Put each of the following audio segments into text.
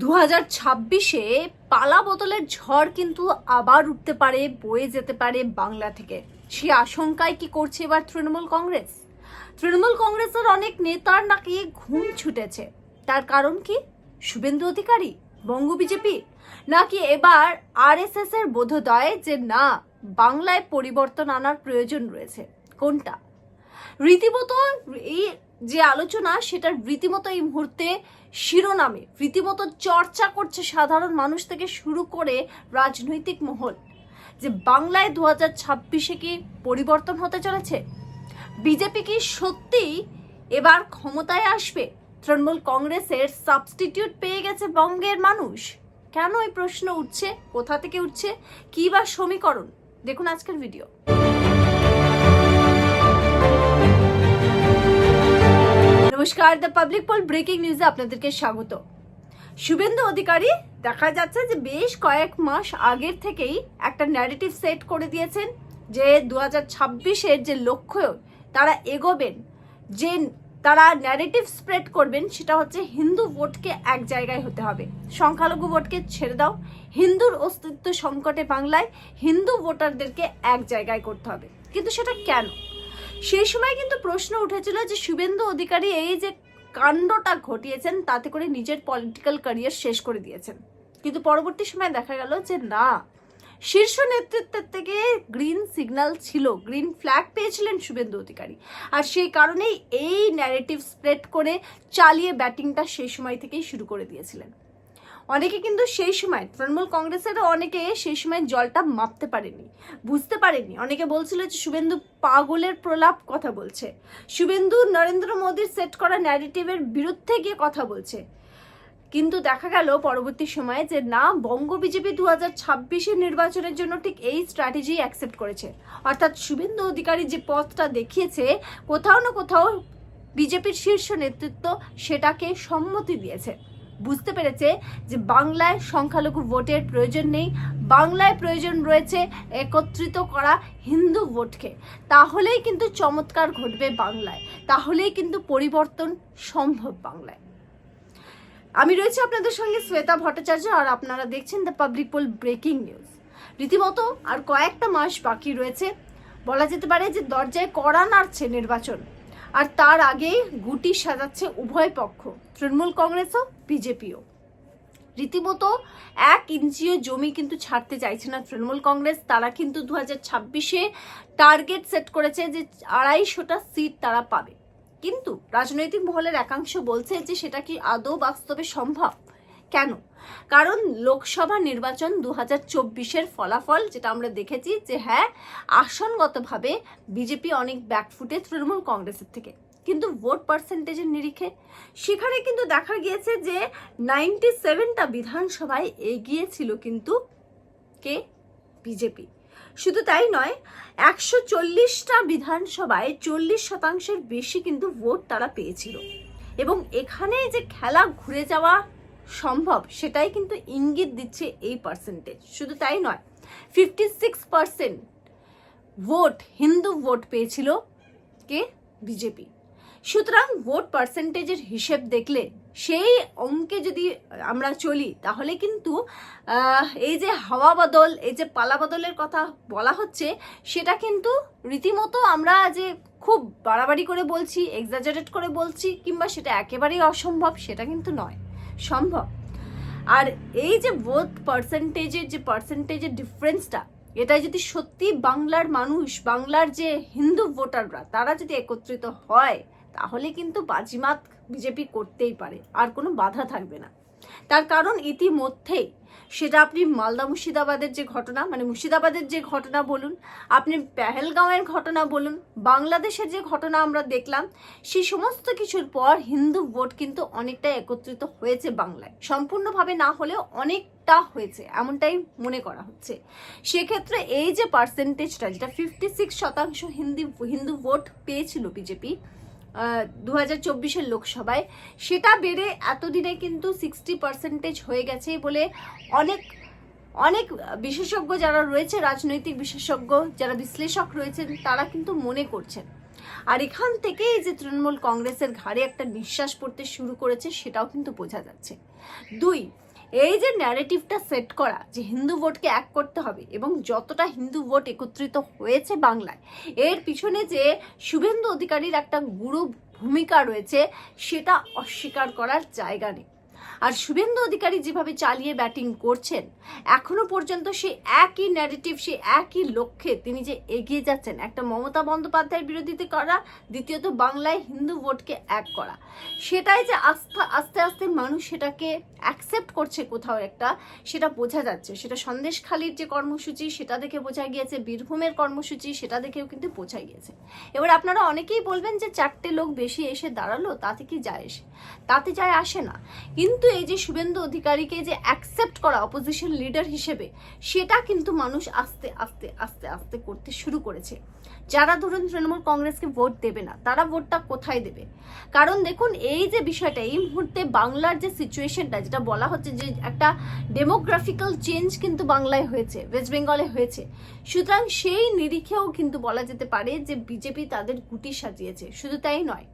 দু হাজার ছাব্বিশে পালা বোতলের ঝড় কিন্তু আবার উঠতে পারে, বয়ে যেতে পারে বাংলা থেকে। সে আশঙ্কায় কি করছে এবার তৃণমূল কংগ্রেস? তৃণমূল কংগ্রেসের অনেক নেতার নাকি ঘুম ছুটেছে। তার কারণ কি? শুভেন্দু অধিকারী? বঙ্গ বিজেপি? নাকি এবার আরএসএস এর বোধোদয় যে না, বাংলায় পরিবর্তন আনার প্রয়োজন রয়েছে? কোনটা? রীতিমতো এই যে আলোচনা, সেটার রীতিমতো এই মুহূর্তে শিরোনামে, রীতিমতো চর্চা করছে সাধারণ মানুষ থেকে শুরু করে রাজনৈতিক মহল। যে বাংলায় দু হাজার ছাব্বিশে কি পরিবর্তন হতে চলেছে? বিজেপি কি সত্যিই এবার ক্ষমতায় আসবে? তৃণমূল কংগ্রেসের সাবস্টিটিউট পেয়ে গেছে বঙ্গের মানুষ। কেন এই প্রশ্ন উঠছে? কোথা থেকে উঠছে? কি বা সমীকরণ? দেখুন আজকের ভিডিও। নমস্কার দ্য পাবলিক পোল ব্রেকিং নিউজে আপনাদেরকে স্বাগত। শুভেন্দু অধিকারী, দেখা যাচ্ছে যে বেশ কয়েক মাস আগের থেকেই একটা ন্যারেটিভ সেট করে দিয়েছেন যে দু হাজার যে লক্ষ্য তারা এগোবেন, যে তারা ন্যারেটিভ স্প্রেড করবেন সেটা হচ্ছে হিন্দু ভোটকে এক জায়গায় হতে হবে। সংখ্যালঘু ভোটকে ছেড়ে দাও, হিন্দুর অস্তিত্ব সংকটে বাংলায় হিন্দু ভোটারদেরকে এক জায়গায় করতে হবে। কিন্তু সেটা কেন? সেই সময় কিন্তু প্রশ্ন উঠেছিল যে শুভেন্দু অধিকারী এই যে কাণ্ডটা ঘটিয়েছেন, তাতে করে নিজের পলিটিক্যাল ক্যারিয়ার শেষ করে দিয়েছেন। কিন্তু পরবর্তী সময় দেখা গেল যে না, শীর্ষ নেতৃত্বের থেকে গ্রিন সিগন্যাল ছিল গ্রিন ফ্ল্যাগ পেয়েছিলেন শুভেন্দু অধিকারী। আর সেই কারণেই এই ন্যারেটিভ স্প্রেড করে চালিয়ে ব্যাটিংটা সেই সময় থেকেই শুরু করে দিয়েছিলেন। অনেকে কিন্তু সেই সময় তৃণমূল কংগ্রেসেরও অনেকে সেই সময় জলটা মাপতে পারেনি, বুঝতে পারেনি। অনেকে বলছিল যে শুভেন্দু পাগলের প্রলাপ কথা বলছে। শুভেন্দু নরেন্দ্র মোদীর সেট করা ন্যারেটিভের বিরুদ্ধে গিয়ে কথা বলছে। কিন্তু দেখা গেল পরবর্তী সময়ে যে না, বঙ্গ বিজেপি দু হাজার ছাব্বিশের নির্বাচনের জন্য ঠিক এই স্ট্র্যাটেজি অ্যাকসেপ্ট করেছে। অর্থাৎ শুভেন্দু অধিকারী যে পথটা দেখিয়েছে, কোথাও না কোথাও বিজেপির শীর্ষ নেতৃত্ব সেটাকে সম্মতি দিয়েছে। বুঝতে পেরেছে যে বাংলায় সংখ্যালঘু ভোটের প্রয়োজন নেই, বাংলায় প্রয়োজন রয়েছে একত্রিত করা হিন্দু ভোটকে। তাহলেই কিন্তু চমৎকার ঘটবে বাংলায়, তাহলেই কিন্তু পরিবর্তন সম্ভব বাংলায়। আমি রয়েছি আপনাদের সঙ্গে শ্বেতা ভট্টাচার্য আর আপনারা দেখছেন the public poll breaking news. রীতিমতো আর কয়েকটা মাস বাকি রয়েছে। বলা যেতে পারে যে দরজায় কড়া নাড়ছে নির্বাচন। আর তার আগে গুটি সাজাচ্ছে উভয় পক্ষ, তৃণমূল কংগ্রেসও, বিজেপিও। রীতিমতো এক ইঞ্চিও জমি কিন্তু ছাড়তে চাইছে না তৃণমূল কংগ্রেস। তারা কিন্তু দু হাজার ছাব্বিশে টার্গেট সেট করেছে যে আড়াইশোটা সিট তারা পাবে। কিন্তু রাজনৈতিক মহলের একাংশ বলছে যে সেটা কি আদৌ বাস্তবে সম্ভব? কেন? কারণ লোকসভা নির্বাচন দু হাজার চব্বিশের ফলাফল, যেটা আমরা দেখেছি যে হ্যাঁ আসনগতভাবে বিজেপি অনেক ব্যাকফুটে তৃণমূল কংগ্রেসের থেকে। কিন্তু ভোট পার্সেন্টেজের নিরিখে। সেখানে কিন্তু দেখা গিয়েছে যে নাইনটি সেভেনটা বিধানসভায় এগিয়েছিল কিন্তু কে? বিজেপি। শুধু তাই নয়, একশো চল্লিশটা বিধানসভায় চল্লিশ শতাংশের বেশি কিন্তু ভোট তারা পেয়েছিল। এবং এখানে যে খেলা ঘুরে যাওয়া সম্ভব, সেটাই কিন্তু ইঙ্গিত দিচ্ছে এই পার্সেন্টেজ শুধু তাই নয় fifty six percent vote Hindu vote পেয়েছিল কে? বিজেপি সুতরাং ভোট পার্সেন্টেজের হিসেব দেখলে, সেই অঙ্কে যদি আমরা চলি, তাহলে কিন্তু এই যে হাওয়া বদল, এই যে পালা বদলের কথা বলা হচ্ছে, সেটা কিন্তু রীতিমতো আমরা যে খুব বাড়াবাড়ি করে বলছি এক্সাজারেট করে বলছি, কিংবা সেটা একেবারেই অসম্ভব, সেটা কিন্তু নয়। সম্ভব। আর এই যে ভোট পার্সেন্টেজের যে পার্সেন্টেজের ডিফারেন্সটা এটা যদি সত্যি বাংলার মানুষ, বাংলার যে হিন্দু ভোটাররা, তারা যদি একত্রিত হয়, তাহলে কিন্তু বাজিমাত বিজেপি করতেই পারে, আর কোনো বাধা থাকবে না। তার কারণ ইতিমধ্যেই সেটা আপনি মালদা মুর্শিদাবাদের যে ঘটনা মানে মুর্শিদাবাদের যে ঘটনা বলুন, আপনি পেহেলগাঁওয়ের ঘটনা বলুন, বাংলাদেশের যে ঘটনা আমরা দেখলাম সেই সমস্ত কিছুর পর হিন্দু ভোট কিন্তু অনেকটা একত্রিত হয়েছে বাংলায়। সম্পূর্ণভাবে না হলেও অনেকটা হয়েছে, এমনটাই মনে করা হচ্ছে। সেক্ষেত্রে এই যে পার্সেন্টেজটা যেটা ফিফটি সিক্স শতাংশ হিন্দি, হিন্দু ভোট পেয়েছিল বিজেপি দু হাজার চব্বিশের লোকসভায়। সেটা বেড়ে এতদিনে কিন্তু সিক্সটি পার্সেন্টেজ হয়ে গেছে বলে অনেক অনেক বিশেষজ্ঞ যারা রয়েছে, রাজনৈতিক বিশেষজ্ঞ যারা বিশ্লেষক রয়েছেন, তারা কিন্তু মনে করছেন। আর এখান থেকেই যে তৃণমূল কংগ্রেসের ঘাড়ে একটা নিঃশ্বাস পড়তে শুরু করেছে, সেটাও কিন্তু বোঝা যাচ্ছে। দুই এই যে ন্যারেটিভটা সেট করা যে হিন্দু ভোটকে এক করতে হবে এবং যতটা হিন্দু ভোট একত্রিত হয়েছে বাংলায়, এর পিছনে যে শুভেন্দু অধিকারীর একটা গুরু ভূমিকা রয়েছে, সেটা অস্বীকার করার জায়গা নেই। আর শুভেন্দু অধিকারী যেভাবে চালিয়ে ব্যাটিং করছেন, এখনও পর্যন্ত সেই একই ন্যারেটিভ সেই একই লক্ষ্যে তিনি যে এগিয়ে যাচ্ছেন। একটা মমতা বন্দ্যোপাধ্যায়ের বিরোধিতা করা, দ্বিতীয়ত বাংলায় হিন্দু ভোটকে এক করা। সেটাই যে আস্থা, আস্তে আস্তে মানুষ সেটাকে অ্যাকসেপ্ট করছে কোথাও একটা, সেটা বোঝা যাচ্ছে। সেটা সন্দেশখালির যে কর্মসূচি, সেটা দেখে বোঝা গিয়েছে। বীরভূমের কর্মসূচি, সেটা দেখেও কিন্তু বোঝা গিয়েছে। এবার আপনারা অনেকেই বলবেন যে চারটে লোক বেশি এসে দাঁড়াল, তাতে কি যায় এসে? তাতে যায় আসে না। কিন্তু এই যে শুভেন্দু অধিকারীকে যে অ্যাকসেপ্ট করা অপোজিশন লিডার হিসেবে, সেটা কিন্তু মানুষ আস্তে আস্তে আস্তে আস্তে করতে শুরু করেছে। যারা ধরুন তৃণমূল কংগ্রেসকে ভোট দেবে না, তারা ভোটটা কোথায় দেবে? কারণ দেখুন, এই যে বিষয়টা, এই মুহূর্তে বাংলার যে সিচুয়েশনটা যেটা বলা হচ্ছে যে একটা ডেমোগ্রাফিক্যাল চেঞ্জ কিন্তু বাংলায় হয়েছে ওয়েস্ট বেঙ্গলে হয়েছে। সুতরাং সেই নিরিখেও কিন্তু বলা যেতে পারে যে বিজেপি তাদের গুটি সাজিয়েছে। শুধু তাই নয়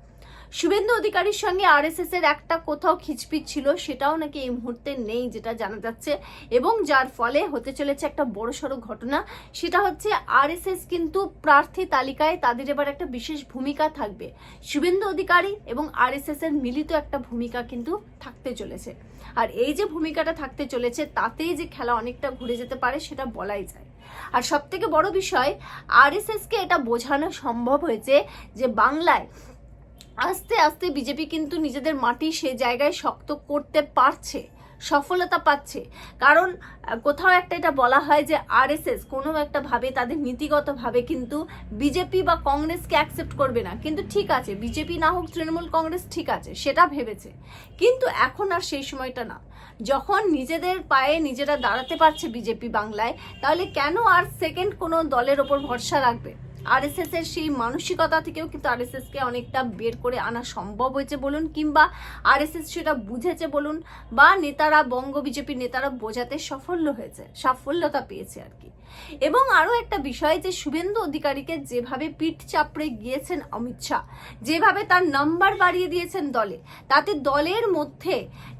শুভেন্দু অধিকারীর সঙ্গে আরএসএস এর একটা কোথাও খিচপিচ ছিল, সেটাও নাকি এই মুহূর্তে নেই যেটা জানা যাচ্ছে। এবং যার ফলে হতে চলেছে একটা বড়সড় ঘটনা, সেটা হচ্ছে আরএসএস কিন্তু প্রার্থী তালিকায় তাদের এবার একটা বিশেষ ভূমিকা থাকবে। শুভেন্দু অধিকারী এবং আরএসএস এর মিলিত একটা ভূমিকা কিন্তু থাকতে চলেছে। আর এই যে ভূমিকাটা থাকতে চলেছে, তাতেই যে খেলা অনেকটা ঘুরে যেতে পারে, সেটা বলাই যায়। আর সব থেকে বড় বিষয় কে এটা বোঝানো সম্ভব হয়েছে যে বাংলায় আস্তে আস্তে বিজেপি কিন্তু নিজেদের মাটি সে জায়গায় শক্ত করতে পারছে, সফলতা পাচ্ছে। কারণ কোথাও একটা এটা বলা হয় যে আরএসএস কোনো একটা ভাবে তাদের নীতিগতভাবে কিন্তু বিজেপি বা কংগ্রেসকে অ্যাকসেপ্ট করবে না। কিন্তু ঠিক আছে, বিজেপি না হোক তৃণমূল কংগ্রেস ঠিক আছে, সেটা ভেবেছে। কিন্তু এখন আর সেই সময়টা না। যখন নিজেদের পায়ে নিজেরা দাঁড়াতে পারছে বিজেপি বাংলায়, তাহলে কেন আর সেকেন্ড কোনো দলের ওপর ভরসা রাখবে? আরএসএস এর সেই মানসিকতা থেকেও কিন্তু আরএসএস কে অনেকটা বের করে আনা সম্ভব হয়েছে বলুন, কিংবা আরএসএস সেটা বুঝেছে বলুন, বা নেতারা, বঙ্গ বিজেপির নেতারা বোঝাতে সাফল্য হয়েছে, সাফল্যতা পেয়েছে আর কি। এবং আরও একটা বিষয় যে শুভেন্দু অধিকারীকে যেভাবে পিঠ চাপড়ে গিয়েছেন অমিত শাহ, যেভাবে তার নাম্বার বাড়িয়ে দিয়েছেন দলে, তাতে দলের মধ্যে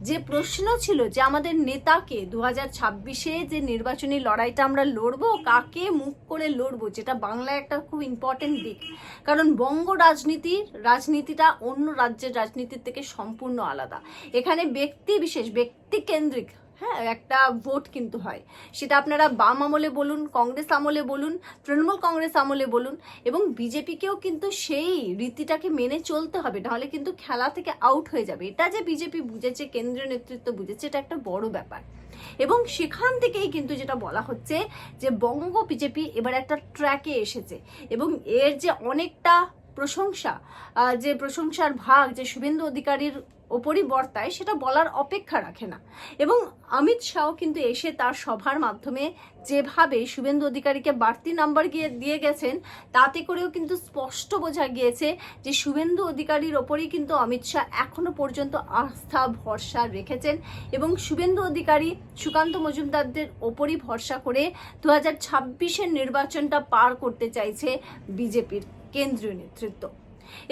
যে প্রশ্ন ছিল যে আমাদের নেতাকে দু হাজার ছাব্বিশে যে নির্বাচনী লড়াইটা আমরা লড়বো, কাকে মুখ করে লড়বো, যেটা বাংলায় একটা খুব ইম্পর্টেন্ট দিক। কারণ বঙ্গ রাজনীতির রাজনীতিটা অন্য রাজ্যের রাজনীতির থেকে সম্পূর্ণ আলাদা। এখানে ব্যক্তি বিশেষ, ব্যক্তি কেন্দ্রিক হ্যাঁ একটা ভোট কিন্তু হয়। সেটা আপনারা বাম আমলে বলুন, কংগ্রেস আমলে বলুন, তৃণমূল কংগ্রেস আমলে বলুন এবং বিজেপিকেও কিন্তু সেই রীতিটাকে মেনে চলতে হবে, নাহলে কিন্তু খেলা থেকে আউট হয়ে যাবে। এটা যে বিজেপি বুঝেছে, কেন্দ্রীয় নেতৃত্ব বুঝেছে, এটা একটা বড় ব্যাপার। এবং সেখান থেকেই কিন্তু যেটা বলা হচ্ছে যে বঙ্গ বিজেপি এবার একটা ট্র্যাকে এসেছে এবং এর যে অনেকটা প্রশংসা যে প্রশংসার ভাগ যে শুভেন্দু অধিকারীর ওপরই বর্তায় সেটা বলার অপেক্ষা রাখে না। এবং অমিত শাহ কিন্তু এসে তার সভার মাধ্যমে যেভাবে শুভেন্দু অধিকারীকে বাড়তি নাম্বার গিয়ে দিয়ে গেছেন, তাতে করেও কিন্তু স্পষ্ট বোঝা গিয়েছে যে শুভেন্দু অধিকারীর ওপরই কিন্তু অমিত শাহ এখনও পর্যন্ত আস্থা, ভরসা রেখেছেন এবং শুভেন্দু অধিকারী সুকান্ত মজুমদারদের ওপরই ভরসা করে দু হাজার নির্বাচনটা পার করতে চাইছে বিজেপির কেন্দ্রীয় নেতৃত্ব।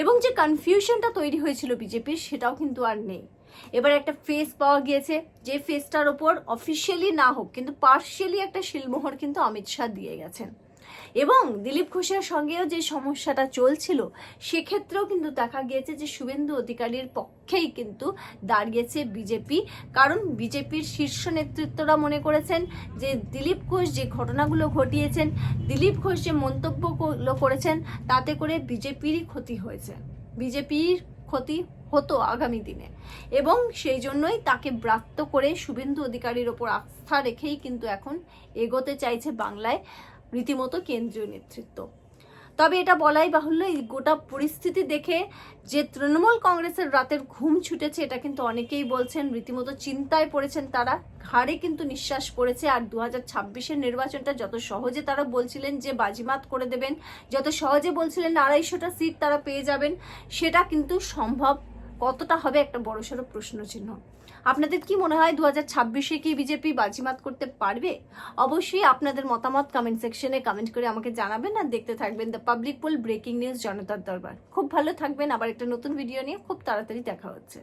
এবং যে কনফিউশনটা তৈরি হয়েছিল বিজেপির, সেটাও কিন্তু আর নেই। এবার একটা ফেস পাওয়া গিয়েছে, যে ফেসটার ওপর অফিসিয়ালি না হোক, কিন্তু পার্শিয়ালি একটা শিলমোহর কিন্তু অমিত শাহ দিয়ে গেছেন। এবং দিলীপ ঘোষের সঙ্গেও যে সমস্যাটা চলছিল, সেক্ষেত্রেও কিন্তু দেখা গিয়েছে যে শুভেন্দু অধিকারীর পক্ষেই কিন্তু দাঁড়িয়েছে বিজেপি। কারণ বিজেপির শীর্ষ নেতৃত্বরা মনে করেছেন যে দিলীপ ঘোষ যে ঘটনাগুলো ঘটিয়েছেন, দিলীপ ঘোষ যে মন্তব্যগুলো করেছেন, তাতে করে বিজেপিরই ক্ষতি হয়েছে। বিজেপির ক্ষতি হতো আগামী দিনে। এবং সেই জন্যই তাকে ব্রাত্য করে শুভেন্দু অধিকারীর ওপর আস্থা রেখেই কিন্তু এখন এগোতে চাইছে বাংলায়। রীতিমতো কেন্দ্রীয় নেতৃত্ব। তবে এটা বলাই বাহুল্য, এই গোটা পরিস্থিতি দেখে যে তৃণমূল কংগ্রেসের রাতের ঘুম ছুটেছে, এটা কিন্তু অনেকেই বলছেন, রীতিমতো চিন্তায় পড়েছেন তারা। ঘাড়ে কিন্তু নিঃশ্বাস পড়েছে, আর দু হাজার নির্বাচনটা যত সহজে তারা বলছিলেন যে বাজিমাত করে দেবেন, যত সহজে বলছিলেন আড়াইশোটা সিট তারা পেয়ে যাবেন, সেটা কিন্তু সম্ভব কতটা হবে একটা বড়সড় প্রশ্ন চিহ্ন আপনাদের কি মনে হয় দু হাজার ছাব্বিশে কি বিজেপি বাজিমাত করতে পারবে? অবশ্যই আপনাদের মতামত কমেন্ট সেকশনে কমেন্ট করে আমাকে জানাবেন আর দেখতে থাকবেন the public poll breaking news জনতার দরবার। খুব ভালো থাকবেন, আবার একটা নতুন ভিডিও নিয়ে খুব তাড়াতাড়ি দেখা হচ্ছে।